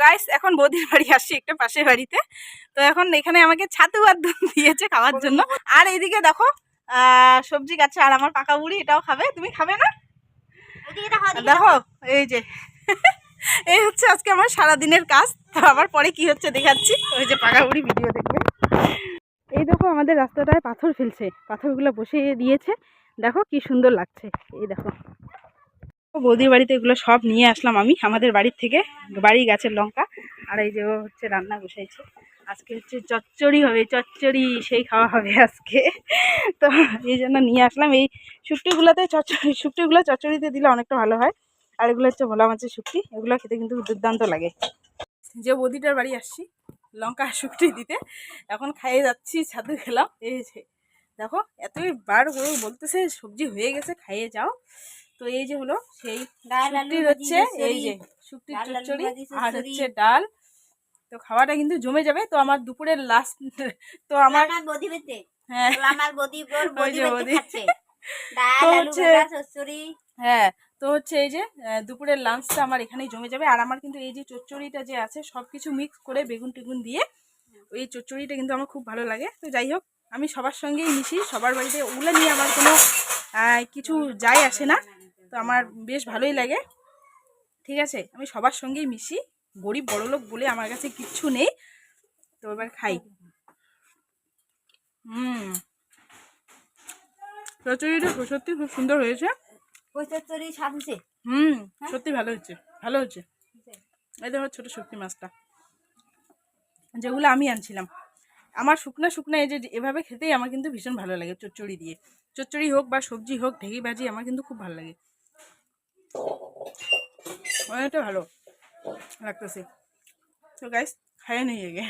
Guys এখন বৌদির বাড়ি আসছি একটা পাশের বাড়িতে। তো এখন এখানে আমাকে ছাতু দুধ দিয়েছে খাওয়ার জন্য। আর এইদিকে দেখো সবজি গাছে আর আমার পাকা বুড়ি এটাও খাবে। তুমি খাবে না? দেখো এই যে। এই হচ্ছে আজকে আমার সারাদিনের কাজ। তো আবার পরে কি হচ্ছে দেখাচ্ছি। ওই যে পাকা বুড়ি ভিডিও দেখবে। এই দেখো আমাদের রাস্তাটায় পাথর ফেলছে। পাথরগুলো বসিয়ে দিয়েছে। দেখো কি সুন্দর লাগছে। এই দেখো। বৌদির বাড়িতে এগুলো সব নিয়ে আসলাম আমি, আমাদের বাড়ির থেকে, বাড়ি গাছের লঙ্কা। আর এই যে হচ্ছে রান্না বসাইছে আজকে হচ্ছে চচ্চড়ি হবে, চচ্চড়ি সেই খাওয়া হবে আজকে। তো এই জন্য নিয়ে আসলাম। এই শুকটিগুলোতে চচ্চড়ি শুকটিগুলো চচ্চড়িতে দিলে অনেকটা ভালো হয়। আর এগুলো হচ্ছে ভোলা মাছের শুক্তি এগুলো খেতে কিন্তু দুর্দান্ত লাগে। যে বৌদিটার বাড়ি আসছি, লঙ্কা শুকটি দিতে, এখন খাইয়ে যাচ্ছি, ছাদে খেলাম এই যে, দেখো, এতই বার করে বলতেছে, সবজি হয়ে গেছে, খাইয়ে যাও। তো এই যে হলো সেই ভাজি, হচ্ছে এই যে আলু চচ্চড়ি আর হচ্ছে ডাল। তো খাওয়াটা কিন্তু জমে যাবে। তো আমার দুপুরের লাস্ট তো আমার হ্যাঁ। আমার তো হচ্ছে- হ্যাঁ। তো হচ্ছে এই যে দুপুরের লাঞ্চটা আমার এখানেই জমে যাবে। আর আমার কিন্তু এই যে চচ্চড়িটা যে আছে সব কিছু মিক্স করে বেগুন টেগুন দিয়ে ওই চচ্চড়িটা কিন্তু আমার খুব ভালো লাগে। তো যাই হোক আমি সবার সঙ্গেই মিশি। সবার বাড়িতে ওগুলো নিয়ে আমার কোনো কিছু যায় আসে না। তো আমার বেশ ভালোই লাগে। ঠিক আছে আমি সবার সঙ্গেই মিশি। গরিব বড়লোক বলে আমার কাছে কিচ্ছু নেই। তো এবার খাই। হুম। চচ্চড়িটা সত্যি খুব সুন্দর হয়েছে। হুম সত্যি ভালো হচ্ছে ভালো হচ্ছে এই দেখো ছোটো শুকনি মাছটা। যেগুলো আমি আনছিলাম। আমার শুকনা শুকনা এই যে এভাবে খেতেই আমার কিন্তু ভীষণ ভালো লাগে চচ্চড়ি দিয়ে। চচ্চড়ি হোক বা সবজি হোক ঢেকি ভাজি আমার কিন্তু খুব ভালো লাগে। অনেকটা ভালো লাগতেছে তো গাইস খাইয়ে নিয়ে গে